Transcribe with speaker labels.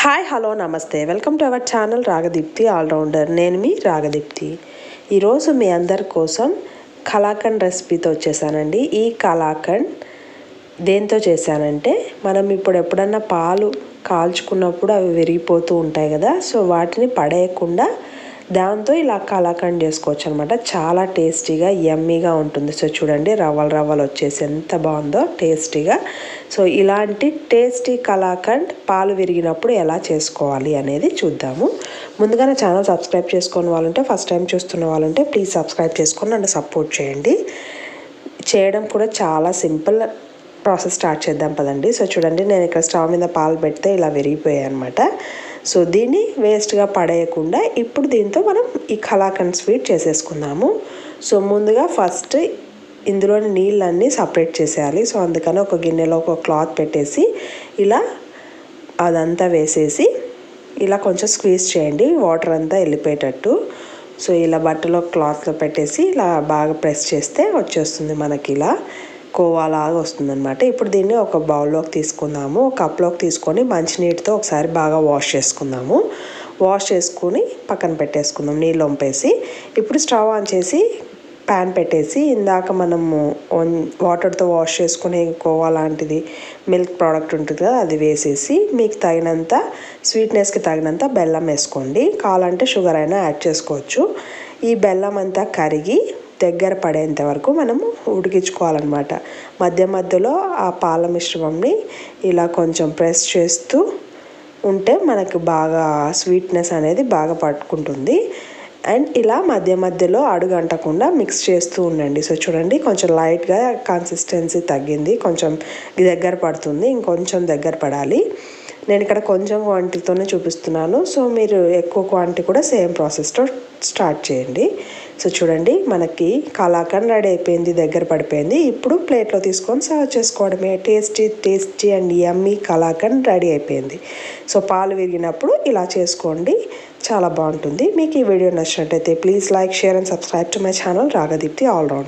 Speaker 1: Hi hello నమస్తే. Welcome to our channel Ragadeepthi all rounder. నేను మీ రాగదీప్తి. ఈరోజు మీ అందరి కోసం కలాకండ్ రెసిపీతో వచ్చేసానండి. ఈ కలాకండ్ దేంతో చేశానంటే మనం ఇప్పుడు ఎప్పుడన్నా పాలు కాల్చుకున్నప్పుడు అవి విరిగిపోతూ ఉంటాయి కదా సో వాటిని పడేయకుండా దాంతో ఇలా కలాకండ్ చేసుకోవచ్చు అనమాట చాలా టేస్టీగా యమ్మీగా ఉంటుంది. సో చూడండి రవ్వలు రవ్వలు వచ్చేసి ఎంత బాగుందో టేస్టీగా. సో ఇలాంటి టేస్టీ కలాకండ్ పాలు విరిగినప్పుడు ఎలా చేసుకోవాలి అనేది చూద్దాము. ముందుగా నా ఛానల్ సబ్స్క్రైబ్ చేసుకున్న వాళ్ళుంటే ఫస్ట్ టైం చూస్తున్న వాళ్ళుంటే ప్లీజ్ సబ్స్క్రైబ్ చేసుకొని నన్ను సపోర్ట్ చేయండి. చేయడం కూడా చాలా సింపుల్ ప్రాసెస్ స్టార్ట్ చేద్దాం పదండి. సో చూడండి నేను ఇక్కడ స్టవ్ మీద పాలు పెడితే ఇలా విరిగిపోయాయి అనమాట సో దీన్ని వేస్ట్గా పడేయకుండా ఇప్పుడు దీంతో మనం ఈ కలాకండ్ స్వీట్ చేసేసుకుందాము. సో ముందుగా ఫస్ట్ ఇందులోని నీళ్ళన్నీ సపరేట్ చేసేయాలి. సో అందుకని ఒక గిన్నెలో ఒక క్లాత్ పెట్టేసి ఇలా అదంతా వేసేసి ఇలా కొంచెం స్క్వీజ్ చేయండి. వాటర్ అంతా వెళ్ళిపోయేటట్టు. సో ఇలా బట్టలో క్లాత్లో పెట్టేసి ఇలా బాగా ప్రెస్ చేస్తే వచ్చేస్తుంది మనకి ఇలా. కోవాలాగా వస్తుందన్నమాట. ఇప్పుడు దీన్ని ఒక బౌల్లోకి తీసుకుందాము. ఒక కప్లోకి తీసుకొని మంచినీటితో ఒకసారి బాగా వాష్ చేసుకుందాము. వాష్ చేసుకుని పక్కన పెట్టేసుకుందాం నీళ్ళు వంపేసి. ఇప్పుడు స్టవ్ ఆన్ చేసి ప్యాన్ పెట్టేసి ఇందాక మనము వాటర్తో వాష్ చేసుకునే కోవా లాంటిది మిల్క్ ప్రోడక్ట్ ఉంటుంది కదా అది వేసేసి మీకు తగినంత స్వీట్నెస్కి తగినంత బెల్లం వేసుకోండి. కావాలంటే షుగర్ అయినా యాడ్ చేసుకోవచ్చు. ఈ బెల్లం అంతా కరిగి దగ్గర పడేంత వరకు మనము ఉడికించుకోవాలన్నమాట. మధ్య మధ్యలో ఆ పాల మిశ్రమంని ఇలా కొంచెం ప్రెస్ చేస్తూ ఉంటే మనకు బాగా స్వీట్నెస్ అనేది బాగా పట్టుకుంటుంది. అండ్ ఇలా మధ్య మధ్యలో అడుగంటకుండా మిక్స్ చేస్తూ ఉండండి. సో చూడండి కొంచెం లైట్గా కన్సిస్టెన్సీ తగ్గింది. కొంచెం దగ్గర పడుతుంది ఇంకొంచెం దగ్గర పడాలి. నేను ఇక్కడ కొంచెం క్వాంటిటీతోనే చూపిస్తున్నాను. సో మీరు ఎక్కువ క్వాంటిటీ కూడా సేమ్ ప్రాసెస్తో స్టార్ట్ చేయండి. సో చూడండి మనకి కలాకండ్ రెడీ అయిపోయింది దగ్గర పడిపోయింది. ఇప్పుడు ప్లేట్లో తీసుకొని సర్వ్ చేసుకోవడమే. Tasty tasty and yummy kalakand ready అయిపోయింది. సో పాలు విరిగినప్పుడు ఇలా చేసుకోండి. చాలా బాగుంటుంది. మీకు ఈ వీడియో నచ్చినట్టయితే please like share and subscribe to my channel. Ragadeepti all round